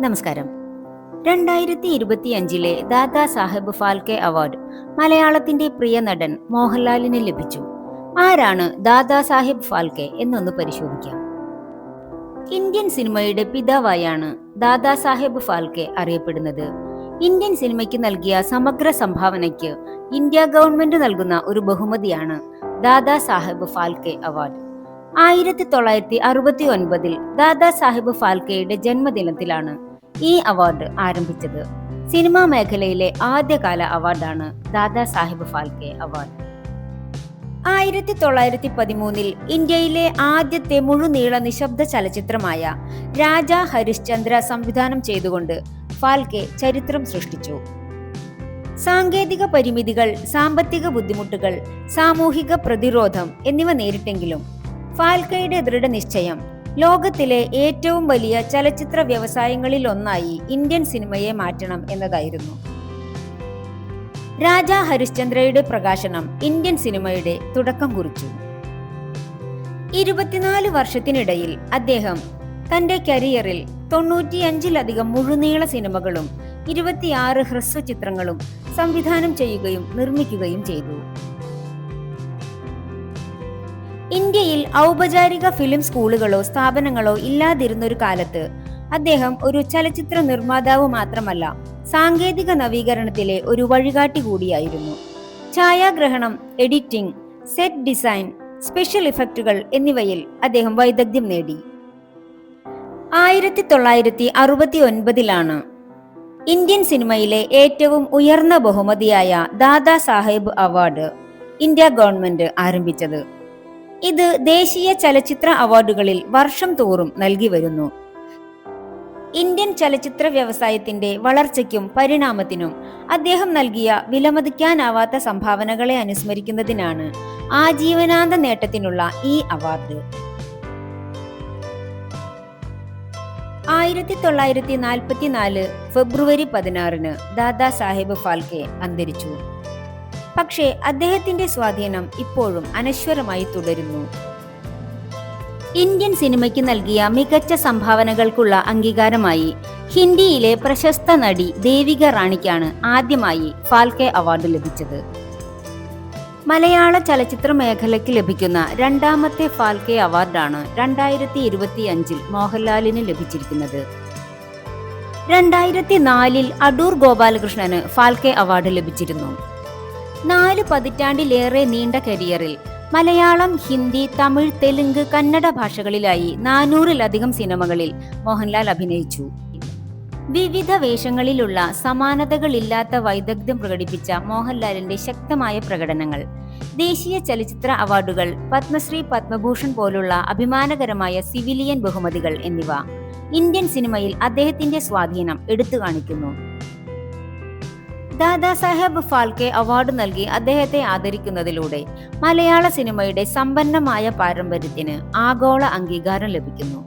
നമസ്കാരം. രണ്ടായിരത്തി ഇരുപത്തിയഞ്ചിലെ ദാദാ സാഹേബ് ഫാൽക്കെ അവാർഡ് മലയാളത്തിന്റെ പ്രിയ നടൻ മോഹൻലാലിന് ലഭിച്ചു. ആരാണ് ദാദാ സാഹിബ് ഫാൽക്കെ എന്നൊന്ന് പരിശോധിക്കാം. ഇന്ത്യൻ സിനിമയുടെ പിതാവായാണ് ദാദാ സാഹേബ് ഫാൽക്കെ അറിയപ്പെടുന്നത്. ഇന്ത്യൻ സിനിമയ്ക്ക് നൽകിയ സമഗ്ര സംഭാവനയ്ക്ക് ഇന്ത്യ ഗവൺമെന്റ് നൽകുന്ന ഒരു ബഹുമതിയാണ് ദാദാ സാഹേബ് ഫാൽക്കെ അവാർഡ്. ആയിരത്തി തൊള്ളായിരത്തി അറുപത്തി ഒൻപതിൽ ദാദാ സാഹിബ് ഫാൽക്കെയുടെ ജന്മദിനത്തിലാണ് ഈ അവാർഡ് ആരംഭിച്ചത് സിനിമാ മേഖലയിലെ ആദ്യകാല അവാർഡാണ് ദാദാ സാഹിബ് ഫാൽക്കെ അവാർഡ്. ആയിരത്തി തൊള്ളായിരത്തി പതിമൂന്നിൽ ഇന്ത്യയിലെ ആദ്യത്തെ മുഴുനീള നിശബ്ദ ചലച്ചിത്രമായ രാജ ഹരിശ്ചന്ദ്ര സംവിധാനം ചെയ്തുകൊണ്ട് ഫാൽക്കെ ചരിത്രം സൃഷ്ടിച്ചു. സാങ്കേതിക പരിമിതികൾ സാമ്പത്തിക ബുദ്ധിമുട്ടുകൾ സാമൂഹിക പ്രതിരോധം എന്നിവ നേരിട്ടെങ്കിലും ഫാൽക്കയുടെ ദൃഢനിശ്ചയം ലോകത്തിലെ ഏറ്റവും വലിയ ചലച്ചിത്ര വ്യവസായങ്ങളിൽ ഒന്നായി ഇന്ത്യൻ സിനിമയെ മാറ്റണം എന്നതായിരുന്നു. രാജ ഹരിശ്ചന്ദ്രയുടെ പ്രകാശനം ഇന്ത്യൻ സിനിമയുടെ തുടക്കം കുറിച്ചു. ഇരുപത്തിനാല് വർഷത്തിനിടയിൽ അദ്ദേഹം തന്റെ കരിയറിൽ തൊണ്ണൂറ്റിയഞ്ചിലധികം മുഴുനീള സിനിമകളും ഇരുപത്തിയാറ് ഹ്രസ്വ ചിത്രങ്ങളും സംവിധാനം ചെയ്യുകയും നിർമ്മിക്കുകയും ചെയ്തു. ഇന്ത്യയിൽ ഔപചാരിക ഫിലിം സ്കൂളുകളോ സ്ഥാപനങ്ങളോ ഇല്ലാതിരുന്നൊരു കാലത്ത് അദ്ദേഹം ഒരു ചലച്ചിത്ര നിർമ്മാതാവ് മാത്രമല്ല സാങ്കേതിക നവീകരണത്തിലെ ഒരു വഴികാട്ടി കൂടിയായിരുന്നു. ഛായാഗ്രഹണം എഡിറ്റിംഗ് സെറ്റ് ഡിസൈൻ സ്പെഷ്യൽ ഇഫക്റ്റുകൾ എന്നിവയിൽ അദ്ദേഹം വൈദഗ്ധ്യം നേടി. ആയിരത്തി തൊള്ളായിരത്തി അറുപത്തി ഒൻപതിലാണ് ഇന്ത്യൻ സിനിമയിലെ ഏറ്റവും ഉയർന്ന ബഹുമതിയായ Dada Saheb award India government ആരംഭിച്ചത്. ഇത് ദേശീയ ചലച്ചിത്ര അവാർഡുകളിൽ വർഷം തോറും നൽകി വരുന്നു. ഇന്ത്യൻ ചലച്ചിത്ര വ്യവസായത്തിന്റെ വളർച്ചയ്ക്കും പരിണാമത്തിനും അദ്ദേഹം നൽകിയ വിലമതിക്കാനാവാത്ത സംഭാവനകളെ അനുസ്മരിക്കുന്നതിനാണ് ആജീവനാന്ത നേട്ടത്തിനുള്ള ഈ അവാർഡ്. ആയിരത്തി തൊള്ളായിരത്തി നാൽപ്പത്തിനാല് ഫെബ്രുവരി പതിനാറിന് ദാദാ സാഹിബ് ഫാൽക്കെ അന്തരിച്ചു. പക്ഷേ അദ്ദേഹത്തിന്റെ സ്വാധീനം ഇപ്പോഴും അനശ്വരമായി തുടരുന്നു. ഇന്ത്യൻ സിനിമയ്ക്ക് നൽകിയ മികച്ച സംഭാവനകൾക്കുള്ള അംഗീകാരമായി ഹിന്ദിയിലെ പ്രശസ്ത നടി ദേവിക റാണിക്കാണ് ആദ്യമായി ഫാൽക്കെ അവാർഡ് ലഭിച്ചത്. മലയാള ചലച്ചിത്ര മേഖലയ്ക്ക് ലഭിക്കുന്ന രണ്ടാമത്തെ ഫാൽക്കെ അവാർഡാണ് രണ്ടായിരത്തി ഇരുപത്തി അഞ്ചിൽ മോഹൻലാലിന് ലഭിച്ചിരിക്കുന്നത്. രണ്ടായിരത്തി നാലിൽ അടൂർ ഗോപാലകൃഷ്ണന് ഫാൽക്കെ അവാർഡ് ലഭിച്ചിരുന്നു. നാല് പതിറ്റാണ്ടിലേറെ നീണ്ട കരിയറിൽ മലയാളം ഹിന്ദി തമിഴ് തെലുങ്ക് കന്നഡ ഭാഷകളിലായി നാനൂറിലധികം സിനിമകളിൽ മോഹൻലാൽ അഭിനയിച്ചു. വിവിധ വേഷങ്ങളിലുള്ള സമാനതകളില്ലാത്ത വൈദഗ്ധ്യം പ്രകടിപ്പിച്ച മോഹൻലാലിന്റെ ശക്തമായ പ്രകടനങ്ങൾ ദേശീയ ചലച്ചിത്ര അവാർഡുകൾ പത്മശ്രീ പത്മഭൂഷൺ പോലുള്ള അഭിമാനകരമായ സിവിലിയൻ ബഹുമതികൾ എന്നിവ ഇന്ത്യൻ സിനിമയിൽ അദ്ദേഹത്തിന്റെ സ്വാധീനം എടുത്തു കാണിക്കുന്നു. ദാദാ സാഹേബ് ഫാൽക്കെ അവാർഡ് നൽകി അദ്ദേഹത്തെ ആദരിക്കുന്നതിലൂടെ മലയാള സിനിമയുടെ സമ്പന്നമായ പാരമ്പര്യത്തിന് ആഗോള അംഗീകാരം ലഭിക്കുന്നു.